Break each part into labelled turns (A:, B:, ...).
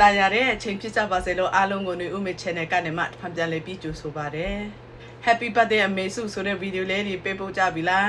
A: တာယာတဲ့အချိန်ဖြစ်ကြပါစေလို့အားလုံးကိုနေဦးမေ channel ကနေမှဖန်ပြန်လေးပြီးကြိုဆိုပါရစေ Happy birthday အမေစုဆိုတဲ့ဗီဒီယိုလေးတွေပေးပို့ကြပြီလား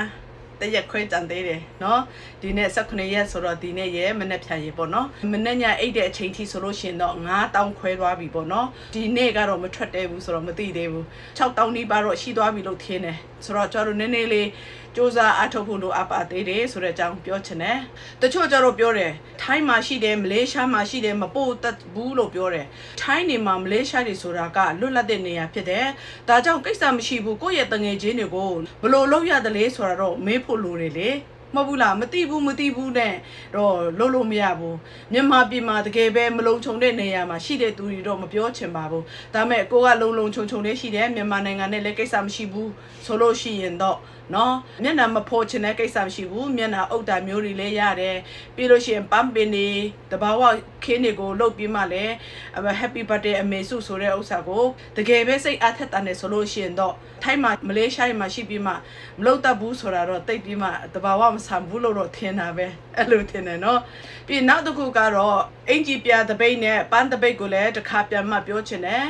A: တရက်ခွဲတန်သေးတယ်เนาะဒီနေ့18ရက်ဆိုတော့ဒီနေ့ရဲ့မနေ့ဖြန်ရေပေါ့เนาะမနေ့ညအိတ်တဲ့အချိန်ထိဆိုလို့ရှိရင်တော့9000ခွဲသွားပြီပေါ့เนาะဒီနေ့ကတော့မထွက်သေးဘူးဆိုတော့မသိသေးဘူး6000နီးပါတော့ရှိသွားပြီလို့ထင်တယ်ဆိုတော့ကျွန်တော်တို့နည်းနည်းလေး စူးစမ်းအထောက်ဖို့လိုအပ်ပါသေးတယ်ဆိုတဲ့အကြောင်းပြောချင်တယ်တချို့ကျတော့ပြောတယ်ထိုင်းမှာရှိတယ်မလေးရှားမှာရှိတယ်မပို့တတ်ဘူးလို့ပြောတယ်ထိုင်းနေမှာမလေးရှားတွေဆိုတာကလွတ်လပ်တဲ့နေရာဖြစ်တယ်ဒါကြောင့်ကိစ္စမရှိဘူးကိုယ့်ရဲ့တငယ်ချင်းတွေကိုဘယ်လို့လုပ်ရတယ်လဲဆိုတာတော့မေးဖို့လိုတယ်လေမဟုတ်ဘူးလားမသိဘူးမသိဘူးနဲ့တော့လုပ်လို့မရဘူးမြန်မာပြည်မှာတကယ်ပဲမလုံခြုံတဲ့နေရာမှာရှိတဲ့သူတွေတော့မပြောချင်ပါဘူးဒါပေမဲ့ကိုကလုံလုံခြုံခြုံလေးရှိတယ်မြန်မာနိုင်ငံနဲ့လည်းကိစ္စမရှိဘူးဆိုလို့ရှိရင်တော့နော်မျက်နှာမဖော်ချင်တဲ့ကိစ္စမရှိဘူးမျက်နှာအုပ်တာမျိုးတွေလည်းရတယ်ပြီးလို့ရှိရင်ပန်းပင်တွေတဘာဝခင်းတွေကိုလုတ်ပြီးမှလည်းအမ happy birthday အမေစုဆိုတဲ့ဥစ္စာကိုတကယ်ပဲစိတ်အားထက်တာနဲ့ဆိုလို့ရှိရင်တော့ထိုင်းမှာမလေးရှားမှာရှိပြီးမှမလုတ်တတ်ဘူးဆိုတာတော့တိတ်ပြီးမှတဘာဝမဆန်ဘူးလို့တော့ထင်တာပဲအဲ့လိုထင်တယ်နော်ပြီးနောက်တစ်ခုကတော့အင်ဂျီပြတပိတ်နဲ့ပန်းတပိတ်ကိုလည်းတစ်ခါပြန်မှပြောချင်တယ်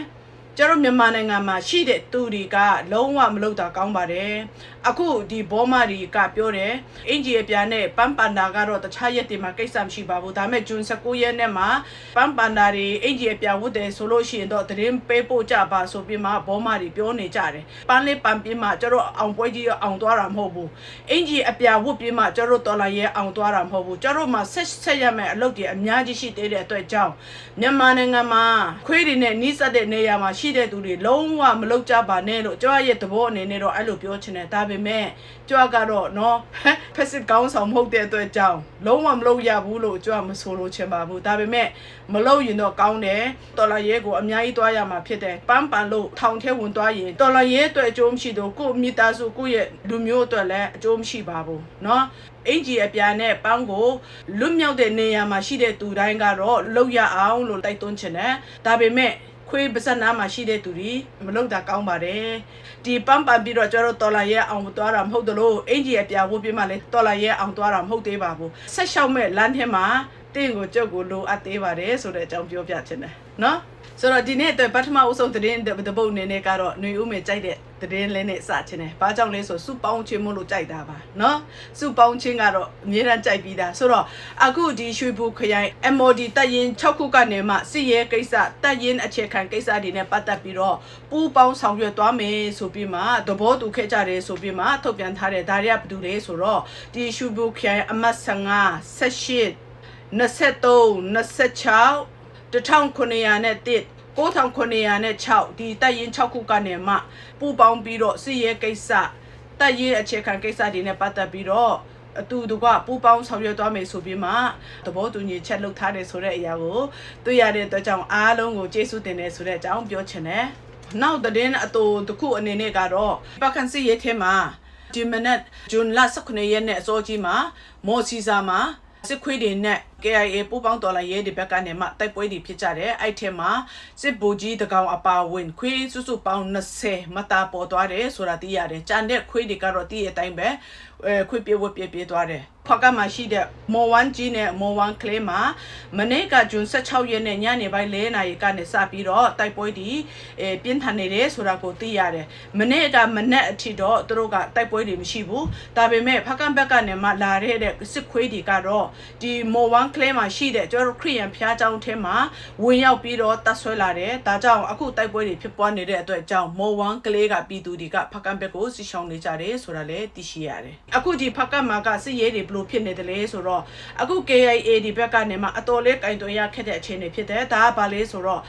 A: ကျတော့မြန်မာနိုင်ငံမှာရှိတဲ့သူတွေကလုံးဝမလုပ်တာကောင်းပါတယ်အခုဒီဘောမတွေကပြောတယ်အင်ဂျီအပြာနဲ့ပန်းပန်ဒါကတော့တခြားရက်တွေမှာကိစ္စမရှိပါဘူးဒါပေမဲ့ဂျွန်19ရက်နဲ့မှာပန်းပန်ဒါတွေအင်ဂျီအပြာဝတ်တယ်ဆိုလို့ရှိရင်တော့သတင်းပေးပို့ကြပါဆိုပြီးမှဘောမတွေပြောနေကြတယ်ပန်းလေးပန်းပြင်းမှကျတော့အောင်ပွဲကြီးအောင်သွားတာမဟုတ်ဘူးအင်ဂျီအပြာဝတ်ပြင်းမှကျတော့တော်လာရဲအောင်သွားတာမဟုတ်ဘူးကျတော့မှဆက်ဆက်ရမယ်အလုပ်တွေအများကြီးရှိသေးတဲ့အတွက်ကြောင့်မြန်မာနိုင်ငံမှာခွေးတွေနဲ့နီးစပ်တဲ့နေရာမှာရှိတဲ့သူတွေလုံးဝမလုပ်ကြပါနဲ့လို့ကျွန်တော်ရဲ့သဘောအနေနဲ့တော့အဲ့လိုပြောချင်တယ်ဒါပေမဲ့ကျွန်တော်ကတော့နော်ဖက်စစ်ကောင်းဆောင်မဟုတ်တဲ့အတွက်ကြောင့်လုံးဝမလုပ်ရဘူးလို့ကျွန်တော်မဆိုလို့ချင်ပါဘူးဒါပေမဲ့မလုပ်ရင်တော့ကောင်းတယ်တော်လာရဲကိုအများကြီးသွားရမှာဖြစ်တယ်ပန်းပန်လို့ထောင်ထဲဝင်သွားရင်တော်လာရဲအတွက်အကျိုးမရှိတော့ကိုယ့်မိသားစုကိုယ့်ရဲ့လူမျိုးအတွက်လည်းအကျိုးမရှိပါဘူးနော်အင်ဂျီအပြာနဲ့ပန်းကိုလွတ်မြောက်တဲ့နေရာမှာရှိတဲ့သူတိုင်းကတော့လုပ်ရအောင်လို့တိုက်တွန်းချင်တယ်ဒါပေမဲ့ ခွေးပါစနာမှာရှိတဲ့သူတွေမလုပ်တာကောင်းပါတယ်ဒီပန်းပန်ပြီးတော့ကျတော့တော်လာရဲအောင်သွားတာမဟုတ်သလိုအင်ဂျီအပြာဝတ်ပြီးမှလည်းတော်လာရဲအောင်သွားတာမဟုတ်သေးပါဘူးဆက်လျှောက်မဲ့လမ်းထဲမှာတင့်ကိုကြုတ်ကိုလိုအပ်သေးပါတယ်ဆိုတဲ့အကြောင်းပြောပြချင်တယ်နော် ဆိုတော့ဒီနေ့အတွက်ပထမအဆုံးသတင်းတပုတ်အနေနဲ့ကတော့ຫນွေဦးမေကြိုက်တဲ့သတင်းလေးနဲ့စချင်တယ်။ဘာကြောင့်လဲဆိုစုပေါင်းချင်းမို့လို့ကြိုက်တာပါနော်။စုပေါင်းချင်းကတော့အများအားကြိုက်ပြီးသားဆိုတော့အခုဒီရွှေဘူခရိုင် MOD တပ်ရင်း6ခုကနေမှစစ်ရဲကိစ္စတပ်ရင်းအခြေခံကိစ္စတွေနဲ့ပတ်သက်ပြီးတော့ပူးပေါင်းဆောင်ရွက်သွားမယ်ဆိုပြီးမှသဘောတူခဲ့ကြတယ်ဆိုပြီးမှထုတ်ပြန်ထားတဲ့ဒါတွေကဘာတူလဲဆိုတော့ဒီရွှေဘူခရိုင်အမတ်15 18 23 26 1900နဲ့1 9900နဲ့6ဒီတပ်ရင်6ခုကနေမှပူပေါင်းပြီးတော့စစ်ရဲကိစ္စတပ်ရင်အခြေခံကိစ္စတွေနဲ့ပတ်သက်ပြီးတော့အတူတကွပူပေါင်းဆောင်ရွက်သွားမယ်ဆိုပြီးမှသဘောတူညီချက်လုပ်ထားတယ်ဆိုတဲ့အရာကိုတွေ့ရတဲ့အတွက်ကြောင့်အားလုံးကိုကျေးဇူးတင်တယ်ဆိုတဲ့အကြောင်းပြောချင်တယ်။နောက်သတင်းအတူတစ်ခုအနေနဲ့ကတော့ပကန်စီရဲထဲမှာဒီမနက်ဂျွန်လ19ရက်နေ့အစောကြီးမှာမော်စီစာမှာစစ်ခွေးတွေနဲ့ KIA ပူပေါင်းတော်လာရဲဒီဘက်ကနေမှတိုက်ပွဲတွေဖြစ်ကြတယ်အဲ့ထဲမှာစစ်ဘူကြီးတကောင်အပါဝင်ခွေးစုစုပေါင်း20မတာပေါ်သွားတယ်ဆိုတာသိရတယ်ကြံတဲ့ခွေးတွေကတော့တည့်ရဲ့အတိုင်းပဲအဲခွေးပြေဝက်ပြေပြေသွားတယ်ဖောက်ကမှာရှိတဲ့မော်1ကြီးနဲ့မော်1ကလေးမှာမနေ့ကဂျွန်16ရက်နေ့ညနေပိုင်း၄နာရီကနေစပြီးတော့တိုက်ပွဲဒီအဲပြင်းထန်နေတယ်ဆိုတာကိုသိရတယ်မနေ့ကမနေ့အထိတော့သူတို့ကတိုက်ပွဲတွေမရှိဘူးဒါပေမဲ့ဖက်ကဘက်ကနေမှလာတဲ့စစ်ခွေးတွေကတော့ဒီမော်1ကလဲမှာရှိတဲ့ကျွန်တော်တို့ခရိယန်ဖျားကျောင်းထဲမှာဝင်ရောက်ပြီးတော့တတ်ဆွဲလာတယ်ဒါကြောင့်အခုတိုက်ပွဲတွေဖြစ်ပွားနေတဲ့အတွက်ကြောင့်မော်ဝမ်ကလဲကပြည်သူတွေကဖကန်ဘက်ကိုစီရှောင်နေကြတယ်ဆိုတာလည်းသိရှိရတယ်အခုဒီဖကန်မှာကစစ်ရေးတွေဘလို့ဖြစ်နေတယ်လဲဆိုတော့အခု KIA ဒီဘက်ကနေမှအတော်လေးကင်တွယ်ရခဲ့တဲ့အခြေအနေဖြစ်တယ်ဒါကဘာလဲဆိုတော့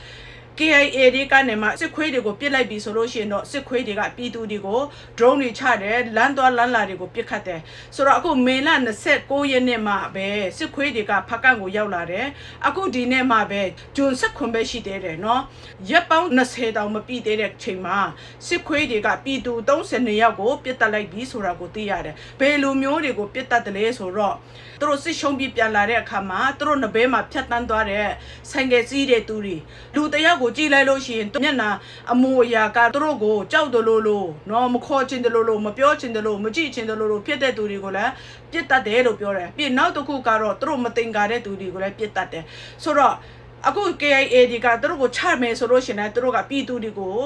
A: KIA တွေကနေမှစစ်ခွေးတွေကိုပြစ်လိုက်ပြီဆိုလို့ရှိရင်တော့စစ်ခွေးတွေကပြည်သူတွေကို drone တွေချတယ်လမ်းသွားလမ်းလာတွေကိုပြစ်ခတ်တယ်ဆိုတော့အခုမေလ29ရက်နေ့မှာပဲစစ်ခွေးတွေကဖက်ကန်ကိုရောက်လာတယ်အခုဒီနေ့မှာပဲဂျွန်ဆက်ခွန်ပဲရှိသေးတယ်เนาะရက်ပေါင်း20တောင်မပြည့်သေးတဲ့ချိန်မှာစစ်ခွေးတွေကပြည်သူ32ယောက်ကိုပြစ်တက်လိုက်ပြီဆိုတာကိုသိရတယ်ဘယ်လိုမျိုးတွေကိုပြစ်တက်တယ်လဲဆိုတော့ သူတို့စစ်ရှုံးပြီးပြန်လာတဲ့အခါမှာသူတို့နဘဲမှာဖြတ်တန်းသွားတဲ့ဆိုင်ကယ်စီးတဲ့သူတွေလူတယောက်ကိုကြည့်လိုက်လို့ရှိရင်မျက်နှာအမူအရာကသူတို့ကိုကြောက်တယ်လို့လို့နော်မခေါ်ချင်တယ်လို့လို့မပြောချင်တယ်လို့မကြည့်ချင်တယ်လို့လို့ဖြစ်တဲ့သူတွေကိုလည်းပြစ်တတ်တယ်လို့ပြောတယ်ပြီးနောက်တစ်ခုကတော့သူတို့မတင်ကားတဲ့သူတွေကိုလည်းပြစ်တတ်တယ်ဆိုတော့အခု KIA ဒီကသူတို့ကိုချမယ်ဆိုလို့ရှိရင်လည်းသူတို့ကပြည်သူတွေကို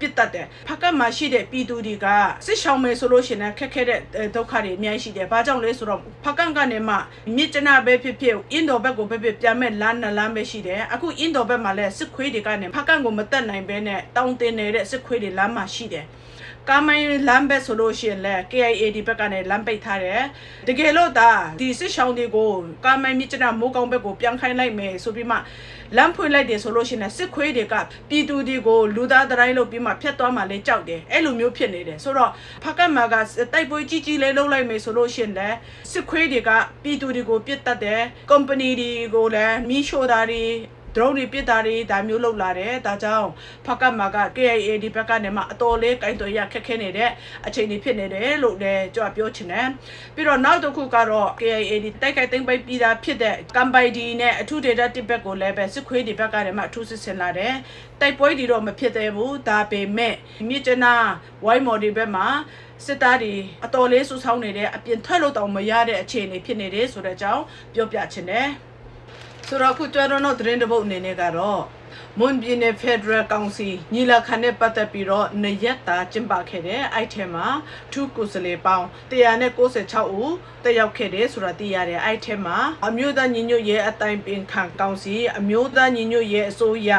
A: ပြစ်တတ်တယ်ဖက်ကတ်မှာရှိတဲ့ပြည်သူတွေကစစ်ရှောင်မယ်ဆိုလို့ရှိရင်လည်းခက်ခဲတဲ့အဲဒုက္ခတွေအများကြီးရှိတယ်။ဘာကြောင့်လဲဆိုတော့ဖက်ကတ်ကနေမှမြစ်ကျနာပဲဖြစ်ဖြစ်အင်ဒိုဘက်ကိုပဲဖြစ်ပြန်မဲ့လမ်းနှစ်လမ်းပဲရှိတယ်။အခုအင်ဒိုဘက်မှာလည်းစစ်ခွေးတွေကနေဖက်ကတ်ကိုမတက်နိုင်ဘဲနဲ့တောင်းတင်နေတဲ့စစ်ခွေးတွေလမ်းမှာရှိတယ်။ ကာမိုင်းလမ်းဘက်ဆိုလို့ရှိရင်လည်း KIA ဒီဘက်ကနေလမ်းပိတ်ထားတယ်တကယ်လို့ဒါဒီစစ်ရှောင်းတွေကိုကာမိုင်းမြစ်ကျနာမိုးကောင်းဘက်ကိုပြန်ခိုင်းလိုက်မယ်ဆိုပြီးမှလမ်းဖွင့်လိုက်တယ်ဆိုလို့ရှိရင်စစ်ခွေးတွေကပြည်သူတွေကိုလူသားတိုင်းလို့ပြီးမှဖျက်သွားမှလည်းကြောက်တယ်အဲ့လိုမျိုးဖြစ်နေတယ်ဆိုတော့ဖကတ်မာကတိုက်ပွဲကြီးကြီးလေးလုပ်လိုက်မယ်ဆိုလို့ရှိရင်လည်းစစ်ခွေးတွေကပြည်သူတွေကိုပြစ်တတ်တယ် company တွေကိုလည်းမီးရှို့တာတွေ drone တွေပြစ်တာတွေဒါမျိုးလုပ်လာတယ်ဒါကြောင့်ဖကတ်မာက KIA ဒီဘက်ကနေမှအတော်လေးကင်တော်ရခက်ခဲနေတဲ့အခြေအနေဖြစ်နေတယ်လို့လည်းကြွပြောချင်တယ်ပြီးတော့နောက်တစ်ခုကတော့ KIA ဒီတိုက်ခိုက်သိမ်းပိုက်ပြီးသားဖြစ်တဲ့ကမ်ပိုင်ဒီနဲ့အထူးဒေတာတစ်ဘက်ကိုလည်းပဲစစ်ခွေးဒီဘက်ကနေမှအထူးစစ်ဆင်လာတယ်တိုက်ပွဲဒီတော့မဖြစ်သေးဘူးဒါပေမဲ့မြစ်ကျနာဝိုင်းမော်ဒီဘက်မှာစစ်သားတွေအတော်လေးဆူဆောင်းနေတဲ့အပြင်ထွက်လို့တောင်မရတဲ့အခြေအနေဖြစ်နေတယ်ဆိုတဲ့အကြောင်းပြောပြချင်တယ် ဆိုတော့အခုကျွမ်းတော့သတင်းတစ်ပုတ်အနေနဲ့ကတော့မွန်ပြည်နယ်ဖက်ဒရယ်ကောင်စီညီလာခံနဲ့ပတ်သက်ပြီးတော့နရက်တာကျင်းပခဲ့တဲ့အဲ့ထဲမှာထူးကိုယ်စားလှယ်ပေါင်း196ဦးတက်ရောက်ခဲ့တယ်ဆိုတာသိရတယ်အဲ့ထဲမှာအမျိုးသားညီညွတ်ရေးအတိုင်းပင်ခံကောင်စီအမျိုးသားညီညွတ်ရေးအစိုးရ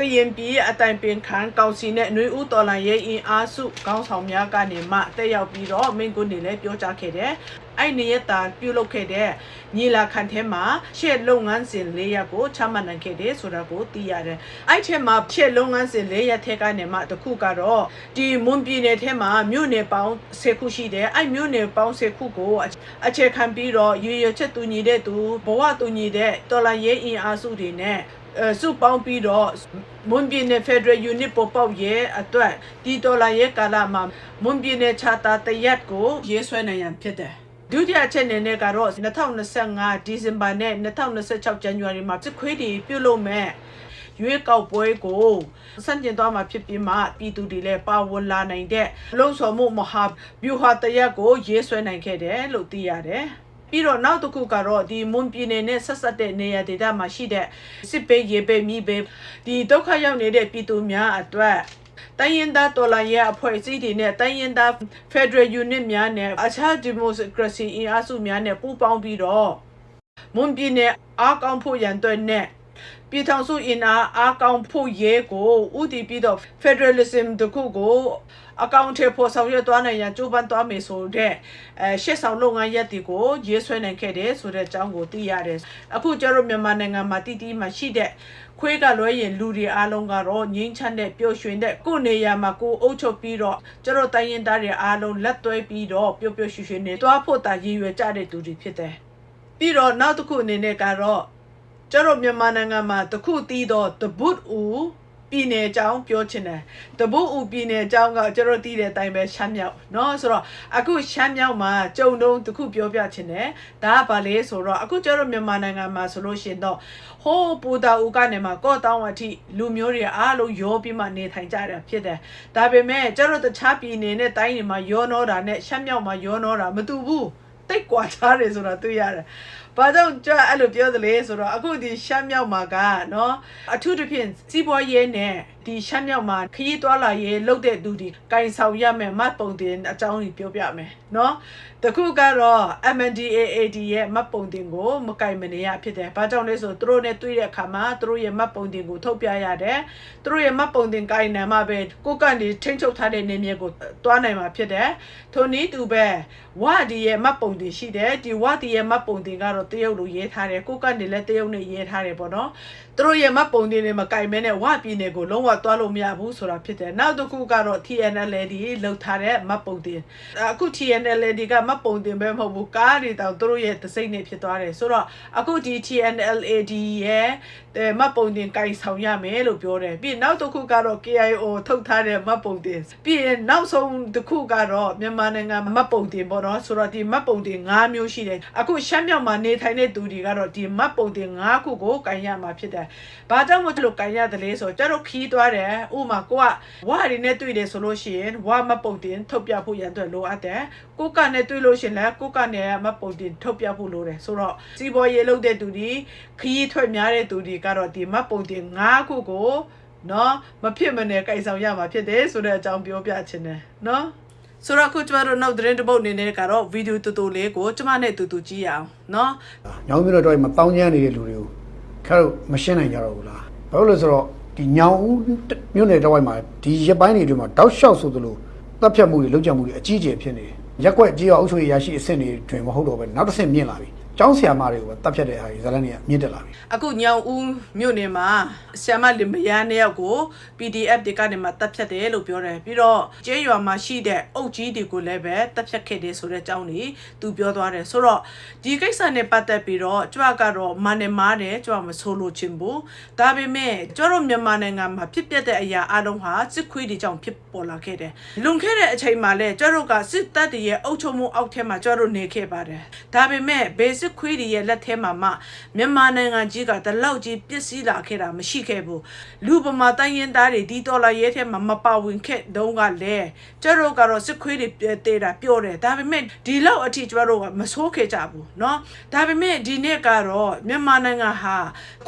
A: ကရင်ပြည်အတိုင်ပင်ခံကောင်စီနဲ့ຫນွေဦးတော်လန်ရဲ့အင်အားစုခေါင်းဆောင်များကနေမှတက်ရောက်ပြီးတော့မင်းကွန်းနေလည်းပြောကြားခဲ့တယ်။အဲ့နေရတာပြုလုပ်ခဲ့တဲ့ညီလာခံထဲမှာရှေ့လုပ်ငန်းစဉ်၄ရပ်ကိုချမှတ်နိုင်ခဲ့တယ်ဆိုတာကိုသိရတယ်။အဲ့ထဲမှာရှေ့လုပ်ငန်းစဉ်၄ရပ်ထဲကနေမှတစ်ခုကတော့ဒီမွန်ပြည်နယ်ထဲမှာမြို့နယ်ပေါင်း၁၀ခုရှိတယ်။အဲ့မြို့နယ်ပေါင်း၁၀ခုကိုအခြေခံပြီးတော့ရွေရွချက်တူညီတဲ့သူဘဝတူညီတဲ့တော်လန်ရေးအင်အားစုတွေနဲ့အဲ စုပေါင်းပြီးတော့မွန်ပြည်နယ်ဖက်ဒရယ်ယူနစ်ပေါ်ပေါက်ရဲ့အတွက်ဒီဒေါ်လာရဲ့ကာလမှာမွန်ပြည်နယ်ချာတာတရက်ကိုရေးဆွဲနိုင်ရန်ဖြစ်တယ်ဒုတိယအချက်အနေနဲ့ကတော့2025ဒီဇင်ဘာနဲ့2026ဇန်နဝါရီမှာစစ်ခွေးတွေပြုတ်လို့မဲ့ရွေးကောက်ပွဲကိုစန့်ကျင်သွားမှာဖြစ်ပြီးမှပြည်သူတွေလည်းပါဝင်လာနိုင်တဲ့လုံဆောင်မှုမဟာဗျူဟာတရက်ကိုရေးဆွဲနိုင်ခဲ့တယ်လို့သိရတယ် ပြီးတော့နောက်တစ်ခုကတော့ဒီမွန်ပြည်နယ်နဲ့ဆက်ဆက်တဲ့နေရာဒေသမှာရှိတဲ့စစ်ပေးရေပေးမိပေးဒီဒုက္ခရောက်နေတဲ့ပြည်သူများအတွက်တိုင်းရင်းသားတော်လှန်ရေးအဖွဲ့အစည်းတွေနဲ့တိုင်းရင်းသား Federal Unit များနဲ့အခြား Democracy အင်အားစုများနဲ့ပူးပေါင်းပြီးတော့မွန်ပြည်နယ်အားကောင်းဖို့ရန်အတွက်နဲ့ပြည်ထောင်စုအင်အားအားကောင်းဖို့ရဲကိုဥတည်ပြီးတော့ Federalism တခုကို အကောင့်ထဲပေါ်ဆောင်ရွက်သွားနိုင်ရန်ကြိုးပမ်းသွားမယ်ဆိုတဲ့အဲရှေ့ဆောင်လုပ်ငန်းရက်တွေကိုရေးဆွဲနိုင်ခဲ့တယ်ဆိုတဲ့အကြောင်းကိုသိရတယ်အခုကျတော့မြန်မာနိုင်ငံမှာတည်တည်မှရှိတဲ့ခွေးကလွဲရင်လူတွေအားလုံးကတော့ငင်းချမ်းတဲ့ပျော်ရွှင်တဲ့ကိုယ်နေရာမှာကိုယ်အုပ်ချုပ်ပြီးတော့ကျတော့တိုင်းရင်သားတွေအားလုံးလက်သွဲပြီးတော့ပျော်ပျော်ရွှင်ရွှင်နေသွားဖို့တာရည်ရွယ်ကြတဲ့သူတွေဖြစ်တယ်ပြီးတော့နောက်တစ်ခုအနေနဲ့ကတော့ကျတော့မြန်မာနိုင်ငံမှာတခုတီးတော့တပုတ်ဦး ပြည်နယ်အကြောင်းပြောချင်တယ်တပုတ်ဦးပြည်နယ်အကြောင်းကကျတော့တီးတဲ့အတိုင်းပဲရှမ်းမြောက်เนาะဆိုတော့အခုရှမ်းမြောက်မှာကြုံတုံးတခုပြောပြချင်တယ်ဒါကဘာလဲဆိုတော့အခုကျတော့မြန်မာနိုင်ငံမှာဆိုလို့ရှိရင်တော့ဟိုးပူတာဦးကနေမှကော့တောင်းအထိလူမျိုးတွေအားလုံးရောပြီးမှနေထိုင်ကြတာဖြစ်တယ်ဒါပေမဲ့ကျတော့တခြားပြည်နယ်နဲ့တိုင်းတွေမှာရောနှောတာနဲ့ရှမ်းမြောက်မှာရောနှောတာမတူဘူး တိတ်ကွာခြားတယ်ဆိုတာတွေ့ရတယ်။ဘာကြောင့်ကြွအဲ့လိုပြောသလဲဆိုတော့အခုဒီရှမ်းမြောက်မှာကနော်အထူးသဖြင့်စီးပွားရေးနဲ့ ဒီရှမ်းမြောက်မှာခရီးသွားလာရေးလုပ်တဲ့သူတွေကင်ဆောင်ရမယ်မတ်ပုံတင်အကြောင်းကြီးပြောပြမယ်နော်တခုကတော့ MNDAAD ရဲ့မတ်ပုံတင်ကိုမကင်မနေရဖြစ်တယ်။ဘာကြောင့်လဲဆိုသူတို့နဲ့တွေ့တဲ့အခါမှာသူတို့ရဲ့မတ်ပုံတင်ကိုထုတ်ပြရတယ်။သူတို့ရဲ့မတ်ပုံတင်ကင်နံမှာပဲကိုကနေထိန်းချုပ်ထားတဲ့နေမြေကိုတွားနိုင်မှာဖြစ်တယ်။ထိုနည်းတူပဲဝဒီရဲ့မတ်ပုံတင်ရှိတယ်။ဒီဝဒီရဲ့မတ်ပုံတင်ကတော့တရုတ်လိုရေးထားတယ်။ကိုကနေလည်းတရုတ်နဲ့ရေးထားတယ်ပေါ့နော်။သူတို့ရဲ့မတ်ပုံတင်တွေမကင်မဲနဲ့ဝပြည်နယ်ကိုလုံးဝတွားလို့မရဘူးဆိုတာဖြစ်တယ်။နောက်တစ်ခုကတော့ TNLD လောက်ထားတဲ့မတ်ပုံတင်။အခု TNLD ကမတ်ပုံတင်ပဲမဟုတ်ဘူးကားတွေတောင်သူတို့ရဲ့သစိမ့်နေဖြစ်သွားတယ်ဆိုတော့အခုဒီ TNLAD ရဲ့အဲမတ်ပုံတင်ကင်ဆောင်ရမယ်လို့ပြောတယ်ပြီးနောက်တစ်ခုကတော့ KIO ထုတ်ထားတဲ့မတ်ပုံတင်ပြီးရင်နောက်ဆုံးတစ်ခုကတော့မြန်မာနိုင်ငံမတ်ပုံတင်ပေါ့နော်ဆိုတော့ဒီမတ်ပုံတင်၅မျိုးရှိတယ်အခုရှမ်းမြောက်မှာနေထိုင်တဲ့သူတွေကတော့ဒီမတ်ပုံတင်၅ခုကိုကင်ရမှာဖြစ်တယ်တယ်ဘာကြောင့်မို့လို့ကန်ရတယ်လဲဆိုတော့ကျတော့ခီးသွားတယ်ဥမာကိုကဝါရီနဲ့တွေ့တယ်ဆိုလို့ရှိရင်ဝါမပုံတင်ထုတ်ပြဖို့ရန်အတွက်လိုအပ်တယ်ကိုကနဲ့တွေ့လို့ရှိရင်လည်းကိုကနဲ့မပုံတင်ထုတ်ပြဖို့လိုတယ်ဆိုတော့စီဘောရေလုပ်တဲ့သူဒီခီးထွက်များတဲ့သူဒီကတော့ဒီမပုံတင်၅ခုကိုနော်မဖြစ်မနဲ့ကြိုက်ဆောင်ရမှာဖြစ်တယ်ဆိုတဲ့အကြောင်းပြောပြချင်တယ်နော်ဆိုတော့အခုကျမတို့နောက်သတင်းတစ်ပုတ်အနေနဲ့ကတော့ဗီဒီယိုတူတူလေးကိုကျမနဲ့တူတူကြည့်ရအောင်နော်
B: ညောင်မျိုးတော့မှာတောင်းကျမ်းနေတဲ့လူတွေကို ခါတော့မရှင်းနိုင်ကြတော့ဘူးလားဘာလို့လဲဆိုတော့ဒီညောင်ဦးမြို့နယ်တော့မှာဒီရက်ပိုင်းတွေအတွင်းမှာတောက်လျှောက်ဆိုသလိုတပ်ဖြတ်မှုတွေလုပ်ကြံမှုတွေအကြီးအကျယ်ဖြစ်နေတယ်ရက်ကွက်ကြီးအောင်အုပ်ချုပ်ရေးရရှိအဆင့်တွေတွင်မဟုတ်တော့ပဲနောက်တစ်ဆင့်မြင့်လာပြီ ကျောင်းဆရာမတွေကိုပဲတပ်ဖြတ်တဲ့အားကြီးဇာတ်လန်းတွေကမြင့်တက်လာပြီ
A: အခုညောင်ဦးမြို့နယ်မှာဆ iam လင်မယားနှစ်ယောက်ကို PDF တွေကနေမှတပ်ဖြတ်တယ်လို့ပြောတယ်ပြီးတော့ကျေးရွာမှာရှိတဲ့အုပ်ကြီးတွေကိုလည်းပဲတပ်ဖြတ်ခဲ့တယ်ဆိုတဲ့အကြောင်းนี้သူပြောသွားတယ်ဆိုတော့ဒီကိစ္စနဲ့ပတ်သက်ပြီးတော့ကြွကတော့မနဲ့မားတယ်ကြွမဆိုလို့ချင်းဘူးဒါပေမဲ့ကြွတို့မြန်မာနိုင်ငံမှာဖြစ်ပျက်တဲ့အရာအလုံးဟာစစ်ခွေးတွေကြောင့်ဖြစ်ပေါ်လာခဲ့တယ်လွန်ခဲ့တဲ့အချိန်မှာလည်းကြွတို့ကစစ်တပ်တွေရဲ့အုပ်ချုပ်မှုအောက်ထဲမှာကြွတို့နေခဲ့ပါတယ်ဒါပေမဲ့ဘေးစစ်ခွေးတွေရဲ့လက်ထဲမှာမှမြန်မာနိုင်ငံကြီးကတလောက်ကြီးပျက်စီးလာခဲ့တာမရှိခဲ့ဘူးလူပမာတိုင်းရင်သားတွေဒီတော်လာရဲထဲမှာမပါဝင်ခဲ့တုန်းကလည်းကျတို့ကတော့စစ်ခွေးတွေတေးတာပြောတယ်ဒါပေမဲ့ဒီလောက်အထိကျတို့ကမဆိုးခဲ့ကြဘူးเนาะဒါပေမဲ့ဒီနေ့ကတော့မြန်မာနိုင်ငံဟာ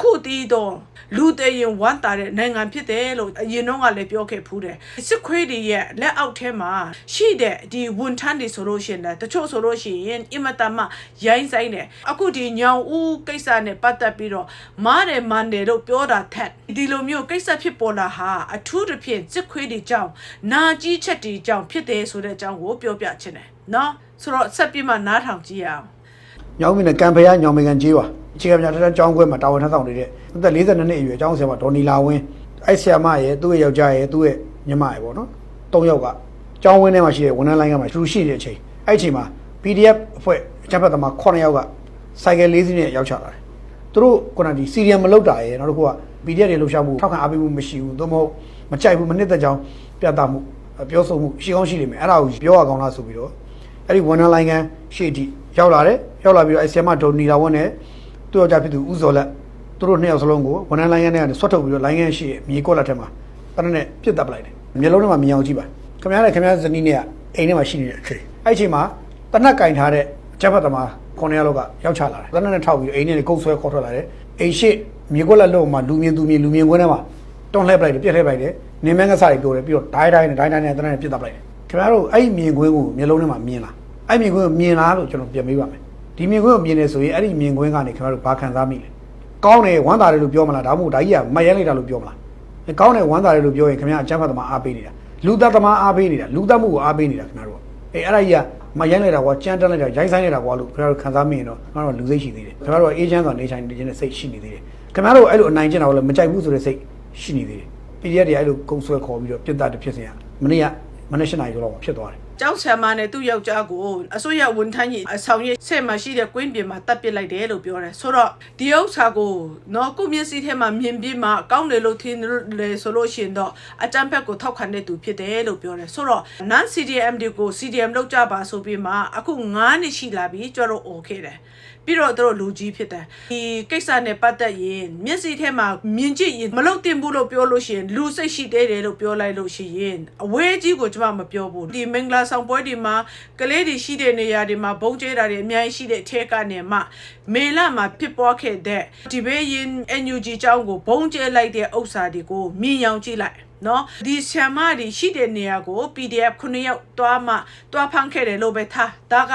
A: ခုတီးတော့လူတည်ရင်ဝမ်းတာတဲ့နိုင်ငံဖြစ်တယ်လို့အရင်တော့ကလည်းပြောခဲ့ဖူးတယ်စစ်ခွေးတွေရဲ့လက်အောက်ထဲမှာရှိတဲ့ဒီဝန်ထမ်းတွေဆိုလို့ရှိရင်လည်းတချို့ဆိုလို့ရှိရင်အင်မတန်မှရိုင်းဆိုင်တ ယ်အခုဒီညောင်ဦးကိစ္စနဲ့ပတ်သက်ပြီးတော့မားတယ်မန်တယ်လို့ပြောတာထက်ဒီလိုမျိုးကိစ္စဖြစ်ပေါ်လာဟာအထူးသဖြင့်စစ်ခွေးတွေကြောင့်နာကြီးချက်တွေကြောင့်ဖြစ်တယ်ဆိုတဲ့အကြောင်းကိုပြောပြချင်တယ်နော်ဆိုတော့ဆက်ပြီးမှနားထောင်ကြည့်ရအောင်
B: ညောင်မင်းနဲ့ကံဖယားညောင်မင်းကန်ကြီးပါအခြေခံပညာတန်းကျောင်းခွဲမှာတာဝန်ထမ်းဆောင်နေတဲ့အသက်42နှစ်အရွယ်ကျောင်းဆရာမဒေါ်နီလာဝင်းအဲ့ဆရာမရဲ့သူ့ရဲ့ယောက်ျားရဲ့သူ့ရဲ့ညီမရဲ့ပေါ့နော်၃ယောက်ကကျောင်းဝင်းထဲမှာရှိတဲ့ဝန်ထမ်းလိုင်းကမှာသူရှိတဲ့အချိန်အဲ့အချိန်မှာ PDF အဖွဲ့ အချက်ဖတ်သမား9ယောက်ကစိုက်ကယ်၄စီးနဲ့ရောက်ချလာတယ်သူတို့ခုနကဒီစီရီယံမလောက်တာရဲ့နောက်တစ်ခုက PDF တွေလှုပ်ရှားမှုထောက်ခံအားပေးမှုမရှိဘူးသို့မဟုတ်မကြိုက်ဘူးမနှစ်သက်ကြောင်းပြသမှုပြောဆိုမှုရှိကောင်းရှိလိမ့်မယ်အဲ့ဒါကိုပြောရကောင်းလားဆိုပြီးတော့အဲ့ဒီဝန်ထမ်းလိုင်းကန်ရှေ့တီရောက်လာတယ်ရောက်လာပြီးတော့အဲဆီယမဒေါ်နီလာဝန်းနဲ့သူ့ယောက်ျားဖြစ်သူဦးစော်လက်သူတို့နှစ်ယောက်စလုံးကိုဝန်ထမ်းလိုင်းကန်နဲ့ကနေဆွတ်ထုတ်ပြီးတော့လိုင်းကန်ရှေ့မြေကော့လက်ထဲမှာတနက်နဲ့ပြစ်တက်ပလိုက်တယ်မျက်လုံးထဲမှာမြင်အောင်ကြည့်ပါခင်ဗျားနဲ့ခင်ဗျားဇနီးနဲ့ကအိမ်ထဲမှာရှိနေတဲ့အချိန်အဲ့အချိန်မှာတနက်ကင်ထားတဲ့ ချက်ဖတ်သမားခုနှစ်ယောက်လောက်ကရောက်ချလာတယ်တနက်နဲ့ထောက်ပြီးအိမ်ထဲနဲ့ကုတ်ဆွဲခေါ်ထွက်လာတယ်အိမ်ရှေ့မြေကော့လက်လုံးမှာလူမြင်သူမြင်လူမြင်ကွင်းထဲမှာတွန်းလှည့်ပလိုက်တယ်ပြက်လှည့်ပလိုက်တယ်နင်းမန်းကစားတွေပြောတယ်ပြီးတော့ဒိုင်းဒိုင်းနဲ့ဒိုင်းဒိုင်းနဲ့တနက်နဲ့ပြစ်တက်ပလိုက်တယ်ခင်ဗျားတို့အဲ့ဒီမြင်ကွင်းကိုမျက်လုံးထဲမှာမြင်လားအဲ့မြင်ကွင်းကိုမြင်လားလို့ကျွန်တော်ပြန်မေးပါမယ်ဒီမြင်ကွင်းကိုမြင်နေဆိုရင်အဲ့ဒီမြင်ကွင်းကနေခင်ဗျားတို့ဘာခံစားမိလဲကောင်းတယ်ဝမ်းသာတယ်လို့ပြောမလားဒါမှမဟုတ်ဒါကြီးကမယဲလိုက်တာလို့ပြောမလားကောင်းတယ်ဝမ်းသာတယ်လို့ပြောရင်ခင်ဗျားအချမ်းဖတ်သမားအားပေးနေတာလူသက်သမားအားပေးနေတာလူသက်မှုကိုအားပေးနေတာခင်ဗျားတို့အေးအဲ့ဒါကြီးက မယဲလိုက်တာကွာကြမ်းတက်လိုက်တာရိုင်းဆိုင်လိုက်တာကွာလို့ခင်ဗျားတို့ခံစားမိရင်တော့ခင်ဗျားတို့လူစိတ်ရှိသေးတယ်ခင်ဗျားတို့အေးချမ်းစွာနေဆိုင်နေခြင်းနဲ့စိတ်ရှိနေသေးတယ်ခင်ဗျားတို့အဲ့လိုအနိုင်ကျင့်တာကိုလည်းမကြိုက်ဘူးဆိုတဲ့စိတ်ရှိနေသေးတယ် PDF တွေအဲ့လိုကုန်းဆွဲခေါ်ပြီးတော့ပြစ်တတ်တဲ့ဖြစ်စဉ်ကမနေ့ကမနေ့၈နာရီကျော်လောက်ဖြစ်သွားတယ်
A: ကျောင်းဆရာမနဲ့သူ့ယောက်ျားကိုအစိုးရဝန်ထမ်းကြီးအဆောင်ရိပ်ဆက်မှရှိတဲ့ကွင်းပြင်မှာတပ်ပစ်လိုက်တယ်လို့ပြောတယ်ဆိုတော့ဒီဥစ္စာကိုနော်ကိုမျက်စိထဲမှာမြင်ပြီးမှကောင်းတယ်လို့ထင်တယ်ဆိုလို့ရှိရင်တော့အကြမ်းဖက်ကိုထောက်ခံတဲ့သူဖြစ်တယ်လို့ပြောတယ်ဆိုတော့ non CDM တွေကို CDM လောက်ကြပါဆိုပြီးမှအခု9နှစ်ရှိလာပြီကျတော့ okay တယ် ပြီးတော့တို့လူကြီးဖြစ်တယ်ဒီကိစ္စနဲ့ပတ်သက်ရင်မျက်စိထဲမှာမြင်ကြည့်ရင်မလုတ်တင်ဘူးလို့ပြောလို့ရှိရင်လူစိတ်ရှိသေးတယ်လို့ပြောလိုက်လို့ရှိရင်အဝဲကြီးကိုကျွန်မမပြောဘူးဒီမင်္ဂလာဆောင်ပွဲတွေမှာကလေးတွေရှိတဲ့နေရာတွေမှာဘုံကျဲတာတွေအများကြီးရှိတဲ့အထက်ကနေမှမေလမှာဖြစ်ပွားခဲ့တဲ့ဒီဘေးရင် NUG အကြောင်းကိုဘုံကျဲလိုက်တဲ့ဥစ္စာတွေကိုမြင်ရောင်ကြည့်လိုက် နော်ဒီဆ iam မတွေရှိတဲ့နေရာကို PDF 9ယောက်တွားမှတွားဖမ်းခဲ့တယ်လို့ပဲထားဒါက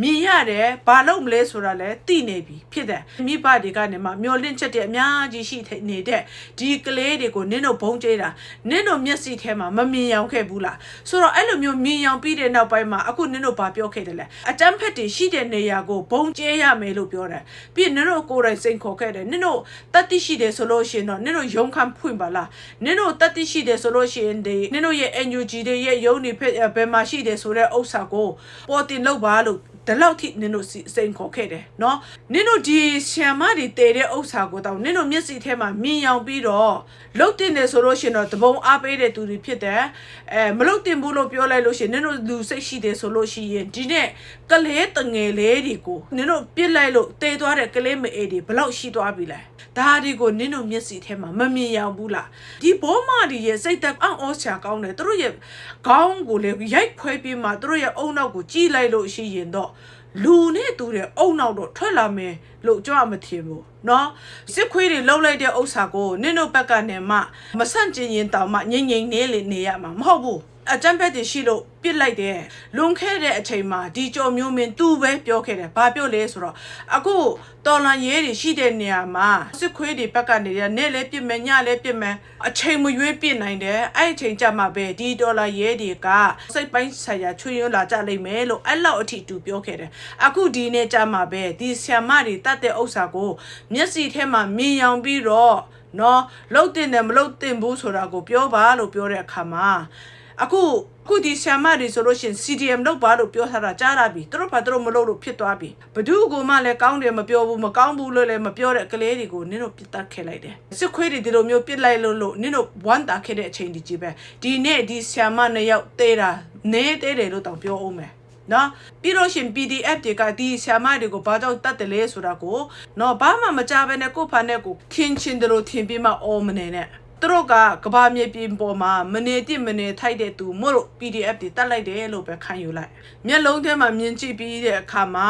A: မြင်ရတယ်ဘာလို့မလဲဆိုတာလဲသိနေပြီဖြစ်တယ်မိဘတွေကနေမှမျောလင့်ချက်တွေအများကြီးရှိနေတဲ့ဒီကလေးတွေကိုနင်းတို့ဘုံကျဲတာနင်းတို့မျက်စိထဲမှာမမြင်ရောင်ခဲ့ဘူးလားဆိုတော့အဲ့လိုမျိုးမြင်ရောင်ပြီးတဲ့နောက်ပိုင်းမှာအခုနင်းတို့ဘာပြောခဲ့တယ်လဲအတန်းဖက်တွေရှိတဲ့နေရာကိုဘုံကျဲရမယ်လို့ပြောတယ်ပြီးရင်နင်းတို့ကိုယ်တိုင်စိန်ခေါ်ခဲ့တယ်နင်းတို့တတ်သိရှိတယ်ဆိုလို့ရှိရင်တော့နင်းတို့ရုံခံဖွင့်ပါလားနင်းတို့တတ်သိရှိတယ်ဆိုလို့ရှိရင်ဒီနင်တို့ရဲ့ NUG တွေရဲ့ယုံနေဖြစ်ဘယ်မှာရှိတယ်ဆိုတဲ့ဥစ္စာကိုပေါ်တင်လောက်ပါလို့ဒီလောက်ထိနင်တို့စီစိန်ခေါ်ခဲ့တယ်နော်နင်တို့ဒီဆီယမတွေတည်တဲ့ဥစ္စာကိုတော့နင်တို့မျက်စိထဲမှာမြင်ရောက်ပြီးတော့လုတ်တင်တယ်ဆိုလို့ရှရင်တော့တပုံအားပေးတဲ့သူတွေဖြစ်တယ်အဲမလုတ်တင်ဘူးလို့ပြောလိုက်လို့ရှရင်နင်တို့လူစိတ်ရှိတယ်ဆိုလို့ရှိရင်ဒီနေ့ကလေးတငယ်လေးတွေကိုနင်တို့ပြစ်လိုက်လို့တည်သွားတဲ့ကလေးမအေးတွေဘယ်လောက်ရှိသွားပြီလဲဒါတွေကိုနင်တို့မျက်စိထဲမှာမမြင်ရောက်ဘူးလားဒီဘောမဒီရဲ့စိတ်သက်အံ့ဩစရာကောင်းတယ်သူတို့ရဲ့ခေါင်းကိုလေရိုက်ခွဲပြီးမှသူတို့ရဲ့အုံနောက်ကိုကြီးလိုက်လို့ရှိရင်တော့ လူနဲ့တူတဲ့အုံနောက်တော့ထွက်လာမယ်လို့ကြွမထင်ဘူးเนาะစစ်ခွေးတွေလှုပ်လိုက်တဲ့ဥစ္စာကိုနင်တို့ဘက်ကနေမှမဆန့်ကျင်ရင်တောင်မှငြိမ်ငြိမ်နေလေနေရမှာမဟုတ်ဘူး အကြမ်းဖက်တွေရှိလို့ပြစ်လိုက်တယ်လွန်ခဲ့တဲ့အချိန်မှာဒီကြော်မျိုးမင်းသူပဲပြောခဲ့တယ်ဘာပြောလဲဆိုတော့အခုတော်လန်ရဲတွေရှိတဲ့နေရာမှာစစ်ခွေးတွေဘက်ကနေရနေ့လဲပြစ်မယ်ညလဲပြစ်မယ်အချိန်မရွေးပြစ်နိုင်တယ်အဲ့အချိန်ကြမှာပဲဒီတော်လန်ရဲတွေကစိတ်ပိုင်းဆိုင်ရာချွေရွံလာကြလိမ့်မယ်လို့အဲ့လောက်အထိတူပြောခဲ့တယ်အခုဒီနေ့ကြမှာပဲဒီဆ iam မတွေတတ်တဲ့ဥစ္စာကိုမျက်စိထဲမှာမြင်ရောင်ပြီးတော့နော်လှုပ်တင်တယ်မလှုပ်တင်ဘူးဆိုတာကိုပြောပါလို့ပြောတဲ့အခါမှာ အခုအခုဒီဆ iam မတွေဆိုလို့ရှရင် CDM လုပ်ပါလို့ပြောထားတာကြားလာပြီသူတို့ဘာသူတို့မလုပ်လို့ဖြစ်သွားပြီဘသူကမှလည်းကောင်းတယ်မပြောဘူးမကောင်းဘူးလို့လည်းမပြောတဲ့ကလေးတွေကိုနင်းတို့ပြစ်တတ်ခဲ့လိုက်တယ်စစ်ခွေးတွေဒီလိုမျိုးပြစ်လိုက်လို့လို့နင်းတို့ဝမ်းတာခဲ့တဲ့အချိန်ဒီကြီးပဲဒီနေ့ဒီဆ iam မနှစ်ယောက်တေးတာနေတေးတယ်လို့တောင်ပြောအောင်မယ်နော်ပြီးတော့ရှင် PDF တွေကဒီဆ iam မတွေကိုဘာကြောင့်တတ်တယ်လဲဆိုတာကိုနော်ဘာမှမကြဘဲနဲ့ကိုယ့်ဖာနဲ့ကိုခင်းချင်းတယ်လို့ထင်ပြီးမှအော်မနေနဲ့ သူတို့ကကဘာမြေပြင်ပေါ်မှာမနေတိမနေထိုက်တဲ့သူမို့လို့ PDF တွေတတ်လိုက်တယ်လို့ပဲခံယူလိုက်မျက်လုံးထဲမှာမြင်ကြည့်ပြီးတဲ့အခါမှာ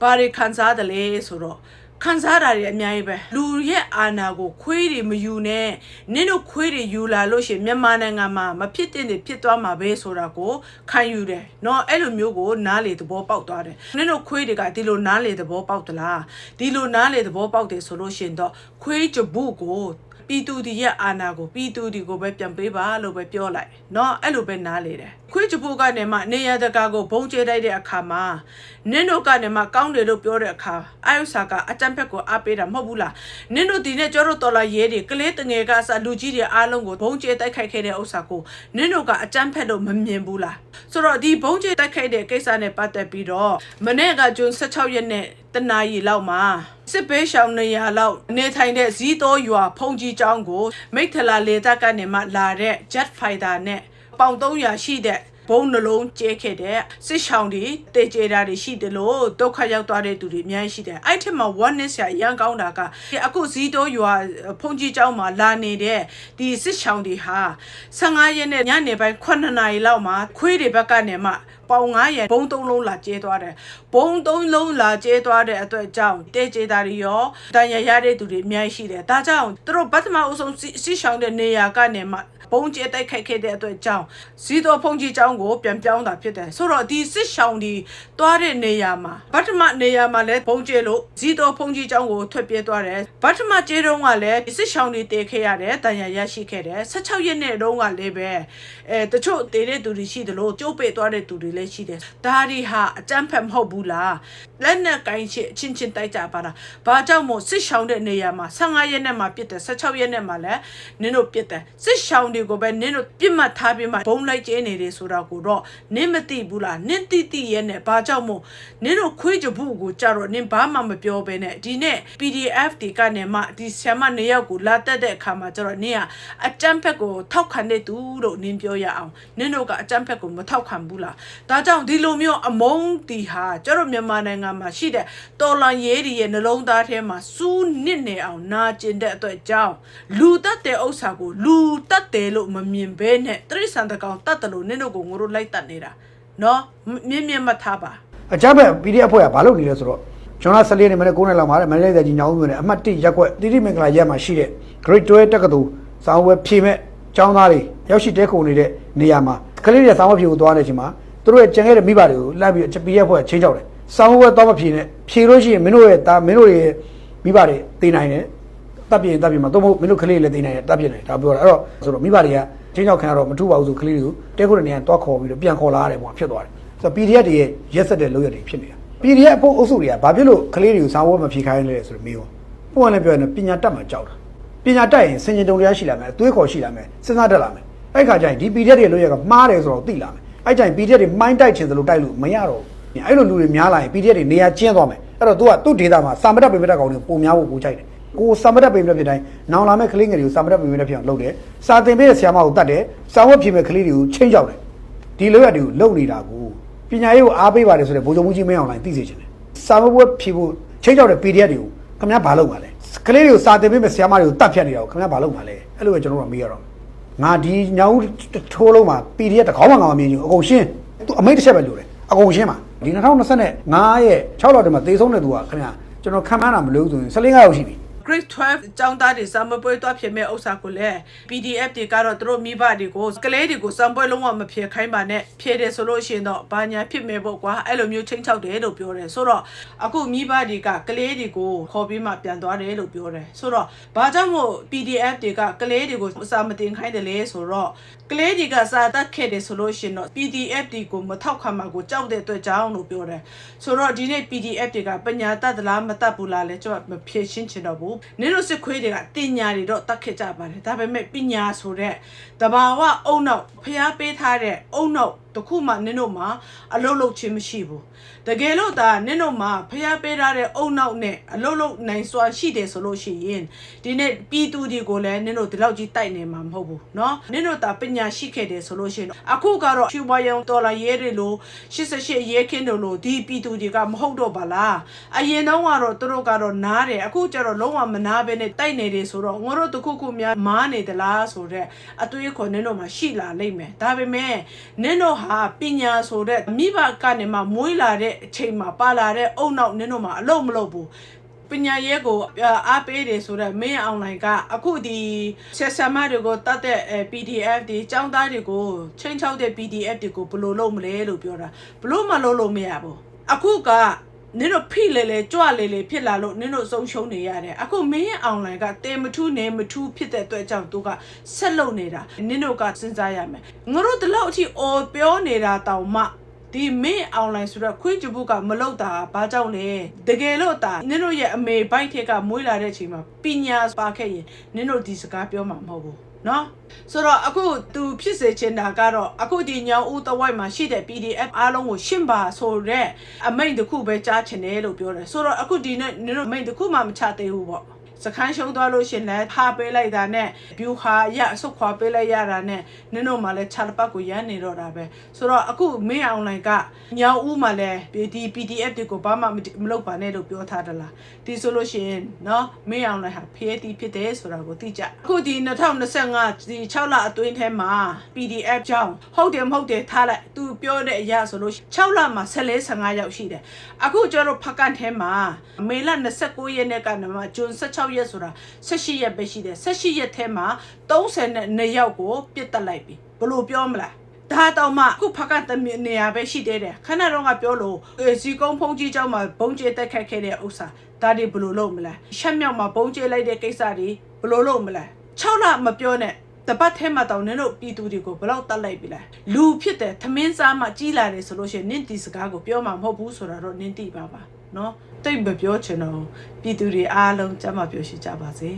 A: ဘာတွေခံစားတယ်လဲဆိုတော့ခံစားတာတွေအများကြီးပဲလူရဲ့အာဏာကိုခွေးတွေမယူနဲ့နင်းတို့ခွေးတွေယူလာလို့ရှရင်မြန်မာနိုင်ငံမှာမဖြစ်တဲ့တွေဖြစ်သွားမှာပဲဆိုတာကိုခံယူတယ်เนาะအဲ့လိုမျိုးကိုနားလေသဘောပေါက်သွားတယ်နင်းတို့ခွေးတွေကဒီလိုနားလေသဘောပေါက်သလားဒီလိုနားလေသဘောပေါက်တယ်ဆိုလို့ရှရင်တော့ခွေးကြဘူးကို ပြည်သူဒီရဲ့အာဏာကိုပြည်သူဒီကိုပဲပြန်ပေးပါလို့ပဲပြောလိုက်เนาะအဲ့လိုပဲနားလေတယ်ခွေးကြဘူးကနေမှနေရတကာကိုဘုံကျဲတိုက်တဲ့အခါမှာနင်းတို့ကနေမှကောင်းတယ်လို့ပြောတဲ့အခါအာယုစာကအကြံဖက်ကိုအားပေးတာမဟုတ်ဘူးလားနင်းတို့ဒီနဲ့ကျော်တို့တော်လာရဲတွေကလေးတငယ်ကအစလူကြီးတွေအားလုံးကိုဘုံကျဲတိုက်ခိုက်ခဲ့တဲ့ဥစ္စာကိုနင်းတို့ကအကြံဖက်လို့မမြင်ဘူးလားဆိုတော့ဒီဘုံကျဲတိုက်ခိုက်တဲ့ကိစ္စနဲ့ပတ်သက်ပြီးတော့မနေ့ကဂျွန်16ရက်နေ့ တနာရီလောက်မှာစစ်ပေးရှောင်းနေရလောက်နေထိုင်တဲ့ဇီးတော်ရွာဖုန်ကြီးကျောင်းကိုမိထလာလေတပ်ကနေမှလာတဲ့ jet fighter နဲ့ပေါင်300ရှိတဲ့ ဘုံနှလုံးကျဲခဲ့တဲ့စစ်ရှောင်းတွေတေကျေတာတွေရှိတယ်လို့ဒုက္ခရောက်သွားတဲ့သူတွေအများကြီးရှိတယ်အဲ့ထက်မှာ one ness ရရန်ကောင်းတာကဒီအခုဇီးတိုးရွာဖုန်ကြီးကျောင်းမှာလာနေတဲ့ဒီစစ်ရှောင်းတွေဟာ15ရက်နဲ့ညနေပိုင်း9နာရီလောက်မှာခွေးတွေဘက်ကနေမှပေါင်900ဘုံ3လုံးလာကျဲသွားတယ်ဘုံ3လုံးလာကျဲသွားတဲ့အတွက်ကြောင့်တေကျေတာတွေရောတန်ရရတဲ့သူတွေအများကြီးရှိတယ်ဒါကြောင့်သူတို့ဗတ်မအုပ်ဆုံးစစ်ရှောင်းတဲ့နေရာကနေမှ ဘုံကျဲတိုက်ခိုက်ခဲ့တဲ့အတွက်ကြောင့်ဇီတော်ဖုန်ကြီးကျောင်းကိုပြန်ပြောင်းတာဖြစ်တယ်ဆိုတော့ဒီစစ်ရှောင်းဒီတွားတဲ့နေရာမှာဗတ်မနေရာမှာလည်းဘုံကျဲလို့ဇီတော်ဖုန်ကြီးကျောင်းကိုထွက်ပြေးသွားတယ်ဗတ်မကျဲတုံးကလည်းဒီစစ်ရှောင်းဒီတေခဲ့ရတယ်တန်ရရရှိခဲ့တယ်16ရက်နေ့တုန်းကလည်းပဲအဲတချို့တေတဲ့သူတွေရှိတယ်လို့ကျိုးပေ့သွားတဲ့သူတွေလည်းရှိတယ်ဒါတွေဟာအကြမ်းဖက်မဟုတ်ဘူးလားလက်နဲ့ကိုင်းချစ်အချင်းချင်းတိုက်ကြပါတာဘာကြောင့်မို့စစ်ရှောင်းတဲ့နေရာမှာ15ရက်နေ့မှာပြစ်တယ်16ရက်နေ့မှာလည်းနင်းတို့ပြစ်တယ်စစ်ရှောင်းတွေကိုပဲနင်းတို့ပြစ်မှတ်ထားပြီးမှဘုံလိုက်ကျဲနေတယ်ဆိုတာကိုတော့နင်းမသိဘူးလားနင်းတိတိရဲ့နဲ့ဘာကြောင့်မို့နင်းတို့ခွေးကြဘူးကိုကြတော့နင်းဘာမှမပြောဘဲနဲ့ဒီနေ့ PDF တွေကနေမှဒီဆ iam မနေရောက်ကိုလာတက်တဲ့အခါမှာကျတော့နင်းကအကြမ်းဖက်ကိုထောက်ခံတဲ့သူလို့နင်းပြောရအောင်နင်းတို့ကအကြမ်းဖက်ကိုမထောက်ခံဘူးလားဒါကြောင့်ဒီလိုမျိုးအမုန်းတီဟာကျတော့မြန်မာနိုင်ငံမှာရှိတဲ့တော်လန်ရေးတွေရဲ့နှလုံးသားထဲမှာစူးနစ်နေအောင်နာကျင်တဲ့အတွက်ကြောင့်လူတတ်တဲ့ဥစ္စာကိုလူတတ်တယ်လို့မမြင်ဘဲနဲ့တရိษံတကောင်တတ်တယ်လို့နင်းတို့ကိုငိုတို့လိုက်တတ်နေတာနော်မြင့်မြင့်မထားပါ
B: အကြမ်းဖက် PDF အဖွဲ့ကဘာလုပ်နေလဲဆိုတော့ကျွန်တော်14နှစ်မနေ့9နှစ်လောက်မှာမန္တလေးတိုင်းကြီးညောင်းမြို့နယ်အမှတ်1ရပ်ကွက်တိတိမင်္ဂလာရပ်မှာရှိတဲ့ Great 12တက္ကသိုလ်စာဝယ်ဖြေမဲ့ကျောင်းသားတွေရောက်ရှိတဲခုံနေတဲ့နေရာမှာကလေးတွေစာဝယ်ဖြေကိုသွားနေချိန်မှာသူတို့ရဲ့ကြံခဲ့တဲ့မိဘတွေကိုလိုက်ပြီး PDF အဖွဲ့ကချင်းကြောက်တယ်စာဝယ်သွားမဖြေနဲ့ဖြေလို့ရှိရင်မင်းတို့ရဲ့ဒါမင်းတို့ရဲ့မိဘတွေတည်နိုင်တယ် တပ်ပြင်တပ်ပြင်မှာတော့မဟုတ်မင်းတို့ကလေးတွေလည်းတည်နိုင်တယ်တပ်ပြင်တယ်ဒါပြောတာအဲ့တော့ဆိုတော့မိဘတွေကချင်းကြောက်ခံရတော့မထူပါဘူးဆိုကလေးတွေကိုတဲခုတဲ့နေရာတွားခေါ်ပြီးတော့ပြန်ခေါ်လာရတယ်ပေါ့ဖြစ်သွားတယ်ဆိုတော့ PDF တွေရဲ့ရက်ဆက်တဲ့လုပ်ရတွေဖြစ်နေတာ PDF အဖို့အုပ်စုတွေကဘာဖြစ်လို့ကလေးတွေကိုစာဝတ်မဖြေခိုင်းလဲဆိုတော့မေးရောပုံကလည်းပြောရင်ပညာတတ်မှကြောက်တာပညာတတ်ရင်စင်ကြင်တုံတရားရှိလာမယ်အသွေးခေါ်ရှိလာမယ်စဉ်းစားတတ်လာမယ်အဲ့ခါကျရင်ဒီ PDF တွေလို့ရကမှားတယ်ဆိုတော့သိလာမယ်အဲ့ကျရင် PDF တွေမိုင်းတိုက်ချင်သလိုတိုက်လို့မရတော့ဘူးအဲ့လိုလူတွေများလာရင် PDF တွေနေရာကျင်းသွားမယ်အဲ့တော့ तू ကသူ့ဒေတာမှာစာမတက်ပိမတက်ကောင်တွေပုံများဖို့ကိုကြိုက်တယ် ကိုစာမတက်ပိမတက်ဖြစ်တိုင်းနောင်လာမဲ့ကလေးငယ်တွေကိုစာမတက်ပိမတက်ဖြစ်အောင်လုပ်တယ်စာသင်ပေးတဲ့ဆရာမကိုတတ်တယ်စာဝတ်ဖြစ်မဲ့ကလေးတွေကိုချင်းကြောက်တယ်ဒီလိုရတွေကိုလုပ်နေတာကိုပညာရေးကိုအားပေးပါတယ်ဆိုတဲ့ဗိုလ်ချုပ်မှုကြီးမင်းအောင်လိုင်းသိစေချင်တယ်စာမပွဲဖြစ်ဖို့ချင်းကြောက်တဲ့ PDF တွေကိုခင်ဗျားဘာလုပ်မှာလဲကလေးတွေကိုစာသင်ပေးမဲ့ဆရာမတွေကိုတတ်ဖြတ်နေတာကိုခင်ဗျားဘာလုပ်မှာလဲအဲ့လိုပဲကျွန်တော်တို့ကမေးရတော့ငါဒီညောင်ထိုးလုံးမှာ PDF တကောင်းမှငါမမြင်ဘူးအကုန်ရှင်းသူအမိတ်တစ်ချက်ပဲလို့တယ်အကုန်ရှင်းပါဒီ2025ရဲ့6လတည်းမှာသေဆုံးတဲ့သူကခင်ဗျာကျွန်တော်ခံမှန်းတာမလို့ဆိုရင်14ရောက်ရှိပြီ
A: grade 12ကျောင်းသားတွေစံမပွဲသွားဖြစ်မဲ့ဥစ္စာကိုလည်း PDF တွေကတော့သူတို့မိဘတွေကိုကလေးတွေကိုစံပွဲလုံးဝမဖြစ်ခိုင်းပါနဲ့ဖြည့်တယ်ဆိုလို့ရှိရင်တော့ဘာညာဖြစ်မဲ့ပေါ့ကွာအဲ့လိုမျိုးချင်းချောက်တယ်လို့ပြောတယ်ဆိုတော့အခုမိဘတွေကကလေးတွေကိုခေါ်ပြီးမှပြန်သွားတယ်လို့ပြောတယ်ဆိုတော့ဘာကြောင့်မို့ PDF တွေကကလေးတွေကိုစာမတင်ခိုင်းတယ်လဲဆိုတော့ကလေးတွေကစာတတ်ခဲ့တယ်ဆိုလို့ရှိရင်တော့ PDF တွေကိုမထောက်ခံမှာကိုကြောက်တဲ့အတွက်ကြောင့်လို့ပြောတယ်ဆိုတော့ဒီနေ့ PDF တွေကပညာတတ်သလားမတတ်ဘူးလားလဲကျွန်တော်မဖြေရှင်းချင်တော့ဘူးနင်တို့စစ်ခွေးတွေကတင်ညာတွေတော့တတ်ခဲ့ကြပါတယ်ဒါပေမဲ့ပညာဆိုတဲ့တဘာဝအုံနောက်ဖျားပေးထားတဲ့အုံနောက်တစ်ခုမှနင်တို့မှာအလုံးလုံးချင်းမရှိဘူးတကယ်လို့ဒါနင်တို့မှာဖျားပေးထားတဲ့အုံနောက်နဲ့အလုံးလုံးနိုင်စွာရှိတယ်ဆိုလို့ရှိရင်ဒီနေ့ပြည်သူတွေကိုလည်းနင်တို့ဒီလောက်ကြီးတိုက်နေမှာမဟုတ်ဘူးเนาะနင်တို့ဒါပညာရှိခဲ့တယ်ဆိုလို့ရှိရင်အခုကတော့ဖြူပွားရုံတော်လာရဲတွေလို့88ရဲခင်းတို့လို့ဒီပြည်သူတွေကမဟုတ်တော့ပါလားအရင်တော့ကတော့သူတို့ကတော့နားတယ်အခုကျတော့လုံးဝမနာဘဲနဲ့တိုက်နေတယ်ဆိုတော့ငါတို့တခုခုများမားနေသလားဆိုတော့အတွေးခေါ်နင်တို့မှာရှိလာလိမ့်မယ်ဒါပေမဲ့နင်တို့ ဟာပညာဆိုတဲ့မိဘကနေမှမွေးလာတဲ့အချိန်မှာပါလာတဲ့အုံနောက်နင်တို့မှာအလုံးမလုပ်ဘူးပညာရေးကိုအားပေးတယ်ဆိုတော့မင်းအွန်လိုင်းကအခုဒီဆက်ဆံမတွေကိုတတ်တဲ့ PDF တွေចောင်းသားတွေကိုချင်းချောက်တဲ့ PDF တွေကိုဘယ်လိုလုပ်မလဲလို့ပြောတာဘလို့မလုပ်လို့မရဘူးအခုက နင်တို့ဖိလေလေကြွလေလေဖြစ်လာလို့နင်တို့ဆုံးရှုံးနေရတယ်အခုမင်းအွန်လိုင်းကတေမထူးနေမထူးဖြစ်တဲ့အတွက်ကြောင့်သူကဆက်လုပ်နေတာနင်တို့ကစဉ်းစားရမယ်ငါတို့ဒီလောက်အထိအော်ပြောနေတာတောင်မှဒီမင်းအွန်လိုင်းဆိုတော့ခွေးကြဘူးကမလောက်တာဘာကြောင့်လဲတကယ်လို့တာနင်တို့ရဲ့အမေဘိုက်ထက်ကမွေးလာတဲ့အချိန်မှာပညာပါခဲ့ရင်နင်တို့ဒီစကားပြောမှာမဟုတ်ဘူး နော်ဆိုတော့အခုသူဖြစ်စေချင်တာကတော့အခုဒီညောင်ဦးတဝိုက်မှာရှိတဲ့ PDF အားလုံးကိုရှင်းပါဆိုတော့အမိန်တစ်ခုပဲကြားချင်တယ်လို့ပြောတယ်ဆိုတော့အခုဒီနေ့နင်တို့အမိန်တစ်ခုမှမချသေးဘူးပေါ့ စခန်းရှုံးသွားလို့ရှရင်လဲထားပေးလိုက်တာနဲ့ဘျူဟာရအဆုတ်ခွာပေးလိုက်ရတာနဲ့နင်တို့မှလည်းခြာတစ်ပတ်ကိုရမ်းနေတော့တာပဲဆိုတော့အခုမင်းအွန်လိုင်းကညောင်ဦးမှလည်းဒီ PDF တွေကိုဘာမှမလုပ်ပါနဲ့လို့ပြောထားတယ်လားဒီဆိုလို့ရှရင်เนาะမင်းအွန်လိုင်းဟာဖျဲတီးဖြစ်တယ်ဆိုတာကိုသိကြအခုဒီ2025ဒီ6လအတွင်းထဲမှာ PDF ကြောင်းဟုတ်တယ်မဟုတ်တယ်ထားလိုက်သူပြောတဲ့အရာဆိုလို့6လမှာ14 15ရောက်ရှိတယ်အခုကျတော့ဖက်ကန်ထဲမှာမေလ29ရက်နေ့ကနေမှဂျွန်16 ရက်ဆိုတာ18ရက်ပဲရှိတယ်18ရက်ထဲမှာ32ယောက်ကိုပြစ်တက်လိုက်ပြီဘယ်လိုပြောမလားဒါတော့မှခုဖက်ကတမနေရပဲရှိသေးတယ်ခဏတော့ကပြောလို့စီကုန်းဖုံးကြီးเจ้าမှာဘုံကျဲတက်ခတ်ခဲ့တဲ့ဥစ္စာဒါတွေဘယ်လိုလုပ်မလဲရှက်မြောက်မှာဘုံကျဲလိုက်တဲ့ကိစ္စတွေဘယ်လိုလုပ်မလဲ6လမပြောနဲ့တပတ်ထဲမှာတောင်နင်တို့ပြည်သူတွေကိုဘယ်လောက်တတ်လိုက်ပြီလဲလူဖြစ်တယ်သမင်းစားမှကြီးလာတယ်ဆိုလို့ရှိရင်နင့်ဒီစကားကိုပြောမှာမဟုတ်ဘူးဆိုတာတော့နင့်သိပါပါနော် တိတ်မပြောချင်တော့ပြည်သူတွေအားလုံးကြမ်းမပြောရှိကြပါစေ